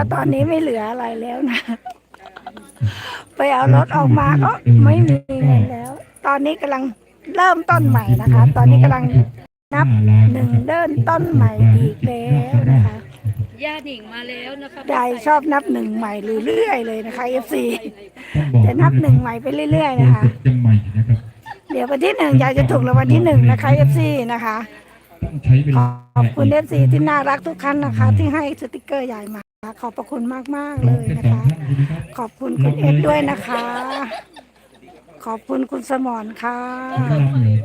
แล้วตอนนี้ไม่เหลืออะไรแล้วนะ ไปเอารถออกมาก็ไม่มีเงินแล้ว ตอนนี้กำลังเริ่มต้นใหม่นะคะ ตอนนี้กำลังนับหนึ่งเดินต้นใหม่อีกแล้วนะคะย่าหนิงมาแล้วนะคะยายชอบนับหนึ่งใหม่เรื่อยๆเลยนะคะเอฟซีต้องบอกจะนับหนึ่งใหม่ไปเรื่อย ๆ นะคะยังใหม่นะครับเดี๋ยววันที่หนึ่งยายจะถูกรางวัลที่หนึ่งนะคะเอฟซีนะคะต้องใช้เวขลาอบคุณเอฟซีที่น่ารักทุกท่านนะคะ ที่ให้สติกเกอร์ยายมา ขอบพระคุณมากๆลเลองยแค่นะสองคะท่านใช่ไหมครับขอบคุณคุณเอสด้วยนะคะ ขอบคุณคุณสมรค่ะนางรำเลย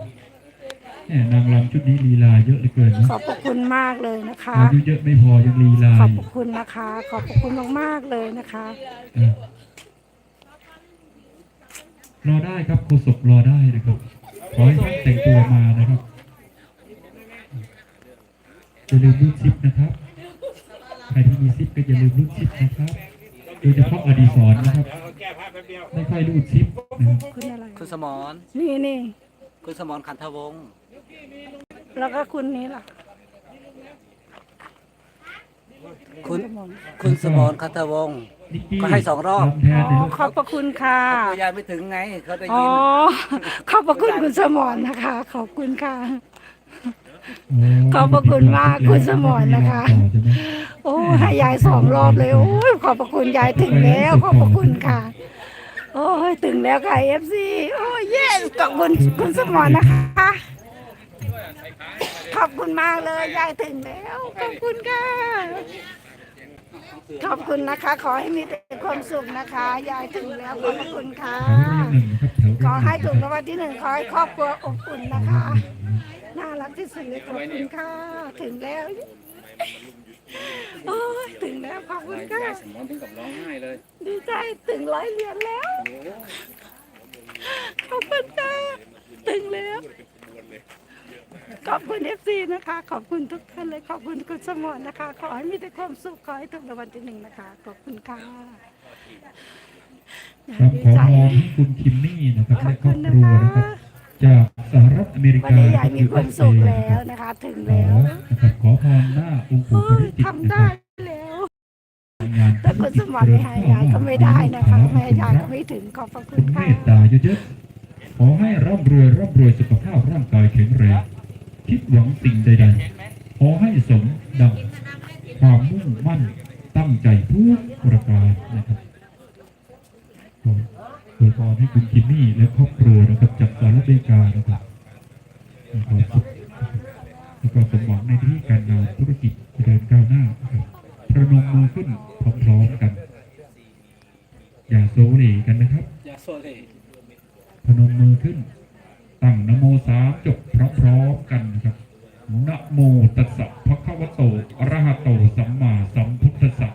แหม่นางรำชุดนี้ลีลาเยอะเหลือเกินนะขอบพระคุณมากเลยนะคะอายุเยอะไม่พอยังลีลา ขอบอพยู่ระคุณนะคะ ขอบพระคุณมากๆเลยนะคะเออรอได้ครับโคศกรอได้นะครับขอให้ท่านแต่งตัวมานะครับอย่าลืมรูดซิปนะครับใค รที่มีซิปก็อย่าลืมรูดซิปนะครับ โดยเฉพาะอดีศรนะครับ ไม่ค่อยรูดซิปนะครับคุณอะไร คุณสมรนี่นี่ คุณสมรคันธวงศ์แล้วก็คุณนี้ล่ะคุณสมรคุณสมรคันธวงศ์ นิกกี้ก็ให้สองรอบ ลำแทอ๋นเลยอลูกขอบพระคุณค่ะตัวยายไม่ถึงไงเขาได้อ๋อ ยินขอบพระคุณคุณสมรนะคะ ขอบคุณค่ะโอ้ ขอบพระคุณมากคุณสมรนะคะต่อใช่ไหมโอ้ให้ยายสองรอบเลยโอ้ยขอบพระคุณยายถึงแล้วขอบพระคุณค่ะ โอ้ยถึงแล้วค่ะเอฟซีโอ้ยเย้ขอบคุณคุณสมรนะคะขอบคุณมากเลยยายถึงแล้วขอบคุณค่ะ ขอบคุณนะคะ ขอให้มีแต่ความสุขนะคะ ยายถึงแล้วขอบพระคุณค่ะแถวเรียงหนึ่งนะครับแถวเรียงขอให้ถูกรางวัลที่หนึ่งขอให้ครอบครัวอบอุ่นนะคะ น่ารักที่สุดเลยขอบคุณค่ะ ถึงแล้ว โอ้ยถึงแล้วขอบคุณค่ะสมอนถึงกับร้องไห้เลยดีใจถึงร้อยเหรียญแล้วขอบคุณค่ะถึงแล้ว ขอบคุณเอฟซีนะคะ ขอบคุณทุกท่านเลย ขอบคุณคุณสมรนะคะ ขอให้มีแต่ความสุข ขอให้ถูกรางวัลที่หนึ่งนะคะ ขอบคุณค่ะครับดีขอใจพรให้คุณคิมมี่นะครับขอและบครคุอบณคนะรัวคะ นะครับจากสหรัฐ อเมริวันกานี้ยายมีความสุขแล้วนะคะ ถึงขอแล้วนะครับขอพรหน้าองค์ปู่โอ้ปยริจิตรทำนะคได้รับแล้วงานแต่คุณสมบัติไม่ให้ยายก็ไม่ได้นะคะแม่ยายก็ไม่ถึงขอบพระคุคุณณเมค่ะตตาเยอะๆขอให้ร่ำรวยร่ำรวยสุขภาพร่างกายแข็งแรงคิดหวังสิ่งใดๆขอให้สมดังความมุ่งมั่นตั้งใจทุกประการนะครับขออวยพรให้คุณคิมมี่และครอบครัวนะครับจากสหรัฐอเมริกานะครับ ขอสุขแล้วก็สมหวังในที่การงานธุรกิจเจริญก้าวหน้านะครับประนมมือขึ้นพร้อมๆกัน อย่าโซเลกันนะครับยาโซเลพนมมือขึ้น ตั้งนโมสามจบพร้อมๆกันนะครับนะโมตัสสะภะคะวะโตอะระหะโตสัมมาสัมพุทธัสสะ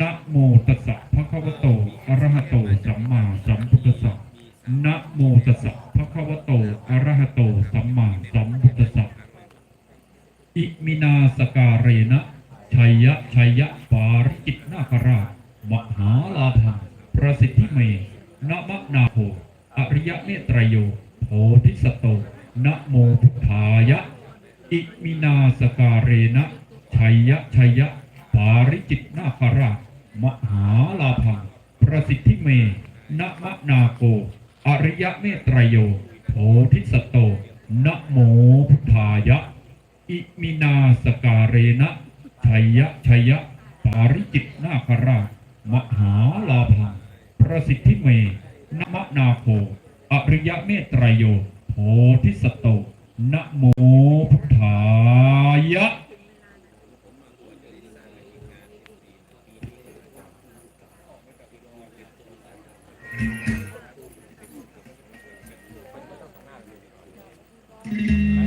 นะโมตัสสะภะคะวะโตอะระหะโตสัมมาสัมพุทธัสสะอิ มินาสการเรนะชัยยะชัยยะปาริจิตนาคราชมหาลาภังประสิทธิเมนะมะนาโภอริยะเมตรโยโพธิสตโตนะโมพุทธายะอิมินาสการเรนะชัยยะชัยยะปาริจิตนาคาราชมหาลาภังประสิทธิเมนะมะนาโก อริยะเมตรโยโพธิสตโตนะโมพุทธายะ อิมินาสการเรนะชัยยะชัยยะปาริจิตนาคราชมหาลาภัประสิทธิเมนมนาโคอริยะเมตรโยโพธิสโตนะโมพุทธายะอืม